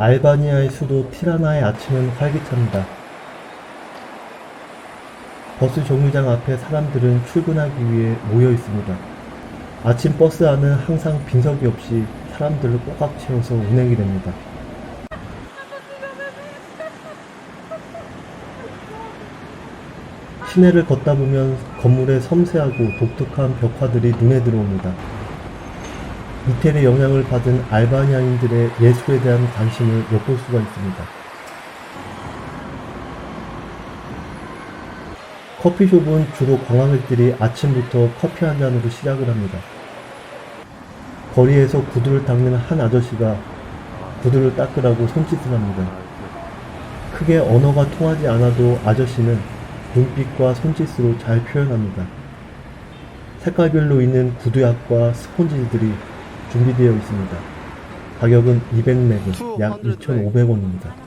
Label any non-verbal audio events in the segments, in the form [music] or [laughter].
알바니아의 수도 티라나의 아침은 활기찹니다. 버스 정류장 앞에 사람들은 출근하기 위해 모여 있습니다. 아침 버스 안은 항상 빈석이 없이 사람들을 꼬박 채워서 운행이 됩니다. 시내를 걷다 보면 건물의 섬세하고 독특한 벽화들이 눈에 들어옵니다. 이태리 영향을 받은 알바니아인들의 예술에 대한 관심을 엿볼 수가 있습니다. 커피숍은 주로 관광객들이 아침부터 커피 한 잔으로 시작을 합니다. 거리에서 구두를 닦는 한 아저씨가 구두를 닦으라고 손짓을 합니다. 크게 언어가 통하지 않아도 아저씨는 눈빛과 손짓으로 잘 표현합니다. 색깔별로 있는 구두약과 스폰지들이 준비되어 있습니다. 가격은 200매그, 약 2,500원입니다. [laughs]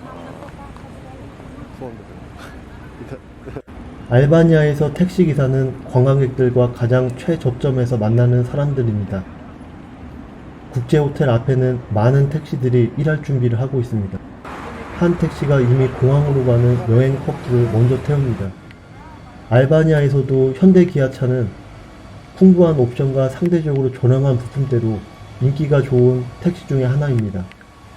알바니아에서 택시기사는 관광객들과 가장 최접점에서 만나는 사람들입니다. 국제호텔 앞에는 많은 택시들이 일할 준비를 하고 있습니다. 한 택시가 이미 공항으로 가는 여행 커플을 먼저 태웁니다. 알바니아에서도 현대 기아차는 풍부한 옵션과 상대적으로 저렴한 부품대로 인기가 좋은 택시 중의 하나입니다.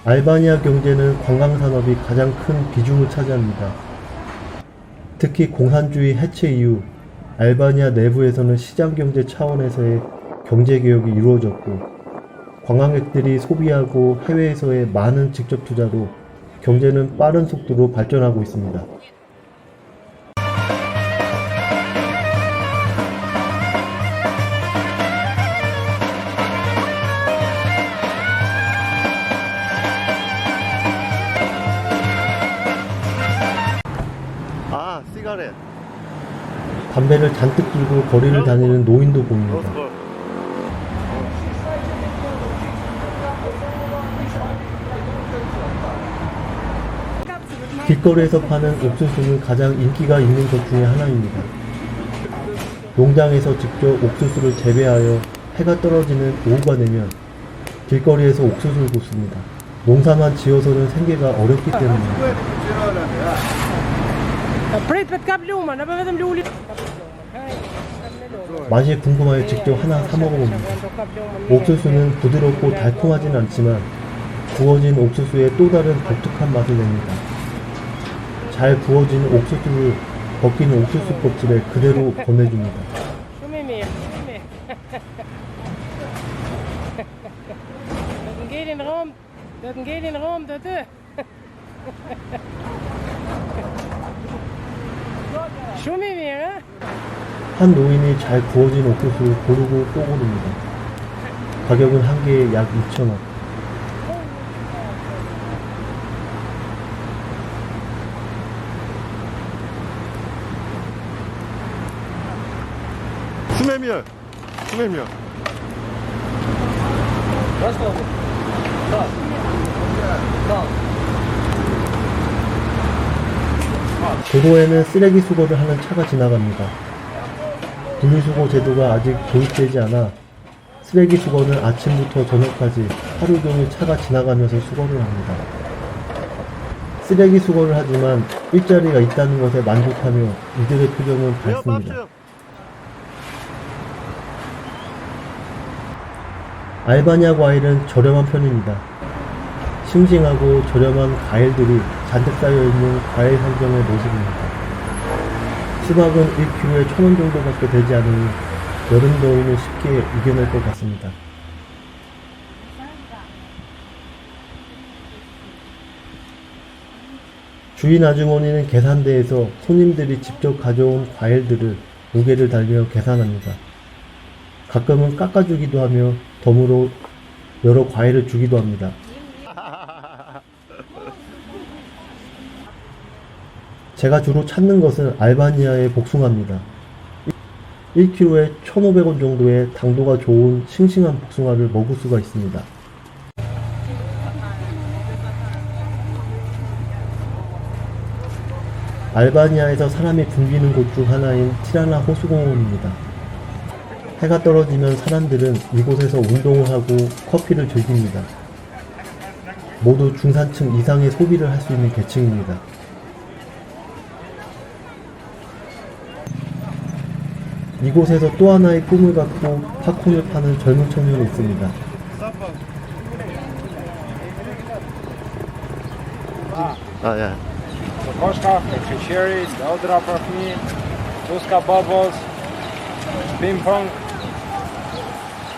알바니아 경제는 관광산업이 가장 큰 비중을 차지합니다. 특히 공산주의 해체 이후 알바니아 내부에서는 시장경제 차원에서의 경제개혁이 이루어졌고 관광객들이 소비하고 해외에서의 많은 직접 투자로 경제는 빠른 속도로 발전하고 있습니다. 아, 시가렛. 담배를 잔뜩 들고 거리를 다니는 노인도 보입니다. 길거리에서 파는 옥수수는 가장 인기가 있는 것 중에 하나입니다. 농장에서 직접 옥수수를 재배하여 해가 떨어지는 오후가 되면 길거리에서 옥수수를 굽습니다. 농사만 지어서는 생계가 어렵기 때문 Prejt për të 맛이 궁금하여 직접 하나 사 먹어봅니다. 옥수수는 부드럽고 달콤하진 않지만 구워진 옥수수의 또 다른 독특한 맛을 냅니다. 잘 구워진 옥수수를 벗긴 옥수수 껍질에 그대로 보내줍니다. 한 노인이 잘 구워진 옥수수를 고르고 또 고릅니다. 가격은 한 개에 약 2,000원. 수메미얼. 수메미얼. 도로에는 쓰레기 수거를 하는 차가 지나갑니다. 분리수거 제도가 아직 도입되지 않아 쓰레기 수거는 아침부터 저녁까지 하루 종일 차가 지나가면서 수거를 합니다. 쓰레기 수거를 하지만 일자리가 있다는 것에 만족하며 이들의 표정은 밝습니다. 알바니아 과일은 저렴한 편입니다. 싱싱하고 저렴한 과일들이 잔뜩 쌓여있는 과일 상점의 모습입니다. 수박은 1kg에 1000원 정도밖에 되지 않으니 여름 더위는 쉽게 이겨낼 것 같습니다. 주인 아주머니는 계산대에서 손님들이 직접 가져온 과일들을 무게를 달며 계산합니다. 가끔은 깎아주기도 하며 덤으로 여러 과일을 주기도 합니다. 제가 주로 찾는 것은 알바니아의 복숭아입니다. 1kg에 1,500원 정도의 당도가 좋은 싱싱한 복숭아를 먹을 수가 있습니다. 알바니아에서 사람이 굶기는 곳 중 하나인 티라나 호수공원입니다. 해가 떨어지면 사람들은 이곳에서 운동을 하고 커피를 즐깁니다. 모두 중산층 이상의 소비를 할 수 있는 계층입니다. 이곳에서 또 하나의 꿈을 갖고 팝콘을 파는 젊은 청년이 있습니다. 아, 예. Kokoschka, Pepsi Cherry, Daudra Parfum, Tuska Bubbles, Ping Pong.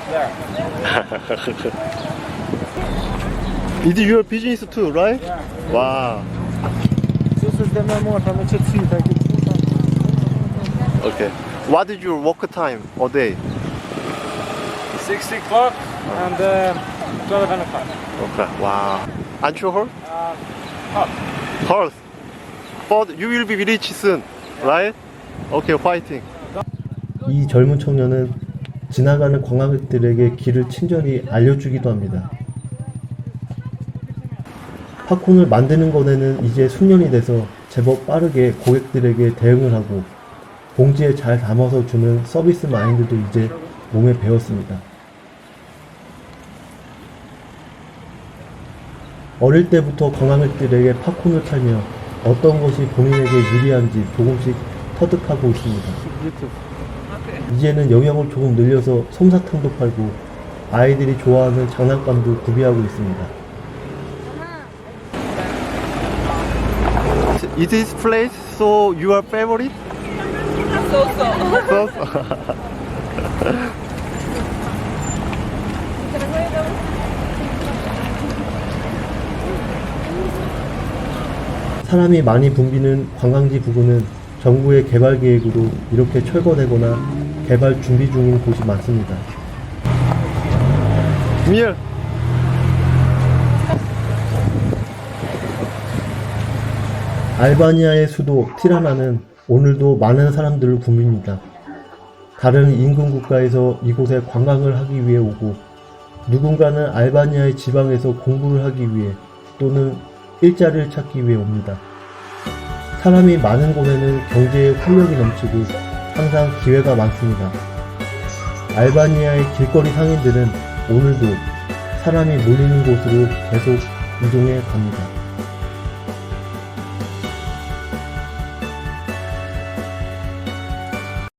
There. It is your business too, right? Yeah. Wow. This is the memo from the Chitsi. Okay. What is your work time a day? 6 o'clock and uh, 12 and 5. Okay. Wow. Alcohol? Uh, hot. Horse. But you will be rich soon, right? Okay, fighting. 이 젊은 청년은 지나가는 관광객들에게 길을 친절히 알려주기도 합니다. 팝콘을 만드는 것에는 이제 숙련이 돼서 제법 빠르게 고객들에게 대응을 하고 봉지에 잘 담아서 주는 서비스 마인드도 이제 몸에 배웠습니다. 어릴 때부터 관광객들에게 팝콘을 팔며 어떤 것이 본인에게 유리한지 조금씩 터득하고 있습니다. 이제는 영역을 조금 늘려서 솜사탕도 팔고 아이들이 좋아하는 장난감도 구비하고 있습니다. Is this place so your favorite? So. [laughs] 사람이 많이 붐비는 관광지 부근은 정부의 개발 계획으로 이렇게 철거되거나 개발 준비 중인 곳이 많습니다. Mir. 알바니아의 수도 티라나는 오늘도 많은 사람들을 붐빕니다. 다른 인근 국가에서 이곳에 관광을 하기 위해 오고 누군가는 알바니아의 지방에서 공부를 하기 위해 또는 일자리를 찾기 위해 옵니다. 사람이 많은 곳에는 경제의 활력이 넘치고 항상 기회가 많습니다. 알바니아의 길거리 상인들은 오늘도 사람이 몰리는 곳으로 계속 이동해 갑니다.